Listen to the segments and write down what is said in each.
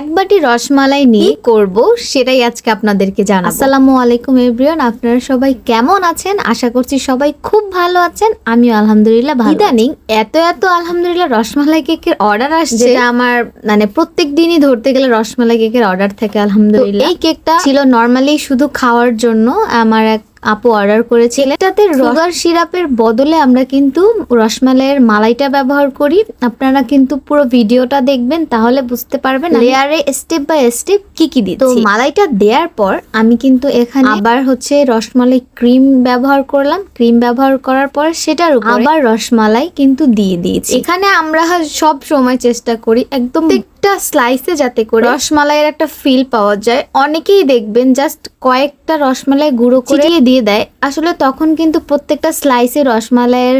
এক বাটি রসমালাই নিয়ে করব সেটাই আজকে আপনাদেরকে জানাব। আসসালামু আলাইকুম এভরিওয়ান আপনারা সবাই কেমন আছেন? আশা করছি সবাই খুব ভালো আছেন আমিও আলহামদুলিল্লাহ ভালো ইদানিং এত এত আলহামদুলিল্লাহ রসমালাই কেকের অর্ডার আসছে। যেটা আমার মানে প্রত্যেক দিনই ধরতে গেলে রসমালাই কেকের অর্ডার থাকে আলহামদুলিল্লাহ। এই কেকটা ছিল নর্মালি শুধু খাওয়ার জন্য আমার এক আপু অর্ডার করেছিল এটাতে সুগার সিরাপের বদলে আমরা কিন্তু রসমালাইয়ের মালাইটা ব্যবহার করি। আপনারা কিন্তু পুরো ভিডিওটা দেখবেন তাহলে বুঝতে পারবেন লেয়ারে স্টেপ বাই স্টেপ কি কি দিচ্ছি। তো মালাইটা দেওয়ার পর আমি কিন্তু এখানে আবার হচ্ছে রসমালাই ক্রিম ব্যবহার করলাম। ক্রিম ব্যবহার করার পর সেটার উপর আবার রসমালাই কিন্তু দিয়ে দিয়েছি। এখানে আমরা সব সময় চেষ্টা করি একদম একটা স্লাইসে যাতে করে রসমালাইয়ের একটা ফিল পাওয়া যায়। অনেকেই দেখবেন জাস্ট কয়েকটা রসমালাই গুঁড়ো করে দিয়ে দেয় আসলে তখন কিন্তু প্রত্যেকটা স্লাইসে রসমালাইয়ের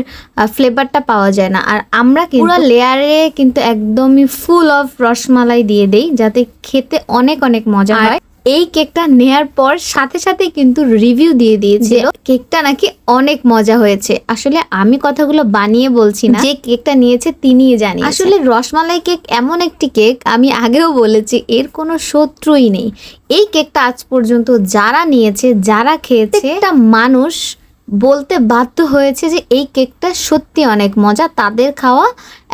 ফ্লেভারটা পাওয়া যায় না। আর আমরা কিন্তু পুরো লেয়ারে কিন্তু একদমই ফুল অফ রসমালাই দিয়ে দেই যাতে খেতে অনেক অনেক মজা হয়। এই কেকটা নেয়ার পর সাথে সাথে কিন্তু রিভিউ দিয়ে দিয়েছে কেকটা নাকি অনেক মজা হয়েছে। আসলে আমি কথাগুলো বানিয়ে বলছি না। যে কেকটা নিয়েছে তিনি জানি আসলে রসমালাই কেক এমন একটি কেক আমি আগেও বলেছি এর কোনো শত্রুই নেই। এই কেকটা আজ পর্যন্ত যারা নিয়েছে যারা খেয়েছে একটা মানুষ বলতে বাধ্য হয়েছে যে এই কেকটা সত্যি অনেক মজা। তাদের খাওয়া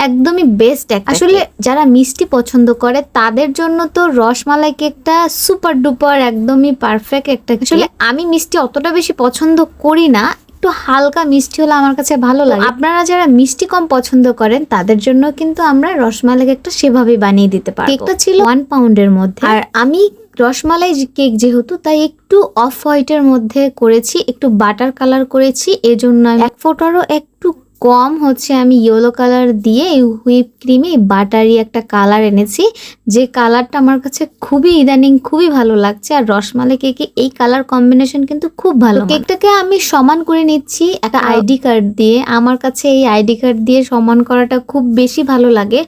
একদমই বেস্ট এক আসলে যারা মিষ্টি পছন্দ করে তাদের জন্য তো রসমালাই কেকটা সুপার ডুপার একদমই পারফেক্ট একটা আসলে আমি মিষ্টি অতটা বেশি পছন্দ করি না। একটু হালকা মিষ্টি হলে আমার কাছে ভালো লাগে। আপনারা যারা মিষ্টি কম পছন্দ করেন তাদের জন্য কিন্তু আমরা রসমালাই একটা সেভাবে বানিয়ে দিতে পারি কেকটা ছিল ওয়ান পাউন্ডের মধ্যে। আর আমি রসমালাই কেক যেহেতু তাই একটু অফ হোয়াইটের মধ্যে করেছি একটু বাটার কালার করেছি এজন্য এক ফোটারও একটু কম হচ্ছে আমি ইয়েলো কালার দিয়ে এই হুইপ ক্রিমে বাটারি একটা কালার এনেছি। যে কালারটা আমার কাছে খুবই ইদানিং খুবই ভালো লাগছে আর রসমালাই কেকে এই কালার কম্বিনেশন কিন্তু খুব ভালো কেকটাকে আমি সমান করে নিচ্ছি একটা আইডি কার্ড দিয়ে। আমার কাছে এই আইডি কার্ড দিয়ে সমান করাটা খুব বেশি ভালো লাগে।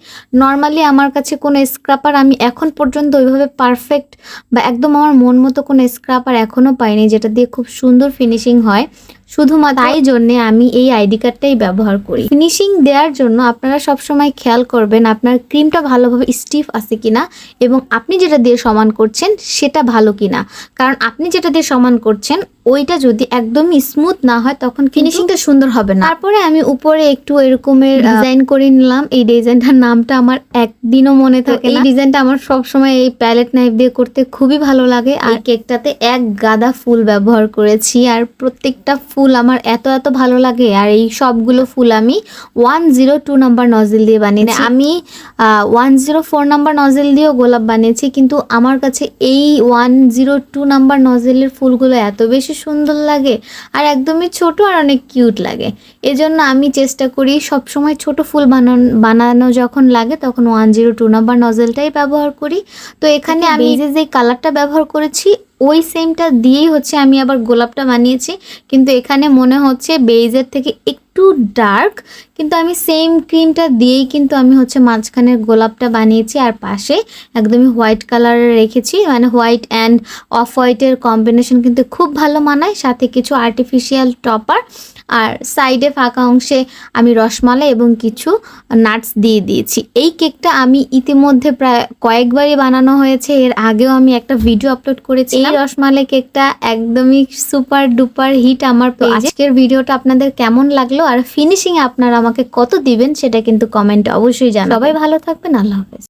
নর্মালি আমার কাছে কোনো স্ক্রাপার আমি এখন পর্যন্ত ওইভাবে পারফেক্ট বা একদম আমার মন মতো কোনো স্ক্রাপার এখনও পাইনি যেটা দিয়ে খুব সুন্দর ফিনিশিং হয়। শুধুমাত্র তাই জন্য আমি এই আইডি কার্ডটাই ব্যবহার করি। ফিনিশিং দেওয়ার জন্য আপনারা সবসময় খেয়াল করবেন আপনার ক্রিমটা ভালোভাবে স্টিফ আছে কিনা এবং আপনি যেটা দিয়ে সমান করছেন সেটা ভালো কিনা। কারণ আপনি যেটা দিয়ে সমান করছেন ওইটা যদি একদমই স্মুথ না হয় তখন ফিনিশিংটা সুন্দর হবে না। তারপরে আমি উপরে একটু এরকমের ডিজাইন করে নিলাম। এই ডিজাইনটার নামটা আমার একদিনও মনে থাকে এই ডিজাইনটা আমার সব সময় এই প্যালেট নাইফ দিয়ে করতে খুবই ভালো লাগে। আর কেকটাতে এক গাদা ফুল ব্যবহার করেছি। আর প্রত্যেকটা ফুল আমার এত এত ভালো লাগে। আর এই সবগুলো ফুল আমি one zero two number nozzle দিয়ে বানিয়েছি। আমি one zero four number nozzle দিয়েও গোলাপ বানিয়েছি কিন্তু আমার কাছে এই ওয়ান জিরো টু নাম্বার নজেলের ফুলগুলো এত বেশি সুন্দর লাগে আর একদমই ছোট আর অনেক কিউট লাগে। এজন্য আমি চেষ্টা করি সব সময় ছোট ফুল বানানো বানানো যখন লাগে তখন ওয়ান জিরো টু নাম্বার নজেলটাই ব্যবহার করি। তো এখানে আমি যে যে কালারটা ব্যবহার করেছি ওই সেমটা দিয়েই হচ্ছে আমি আবার গোলাপটা বানিয়েছি। কিন্তু এখানে মনে হচ্ছে বেইজের থেকে একটু ডার্ক কিন্তু আমি সেম ক্রিমটা দিয়েই কিন্তু আমি হচ্ছে মাঝখানের গোলাপটা বানিয়েছি আর পাশে একদমই হোয়াইট কালারের রেখেছি। মানে হোয়াইট অ্যান্ড অফ হোয়াইটের কম্বিনেশন কিন্তু খুব ভালো মানায়। সাথে কিছু আর্টিফিশিয়াল টপার আর সাইডে ফাঁকা অংশে আমি রসমালাই এবং কিছু নাটস দিয়ে দিয়েছি। এই কেকটা আমি ইতিমধ্যে প্রায় কয়েকবারই বানানো হয়েছে। এর আগেও আমি একটা ভিডিও আপলোড করেছি এই রসমালাই কেকটা একদমই সুপার ডুপার হিট আমার আজকের ভিডিওটা আপনাদের কেমন লাগল? আর ফিনিশিং আপনারা আমাকে কত দিবেন সেটা কিন্তু কমেন্টে অবশ্যই জানাবেন। সবাই ভালো থাকবেন, আল্লাহ হাফেজ।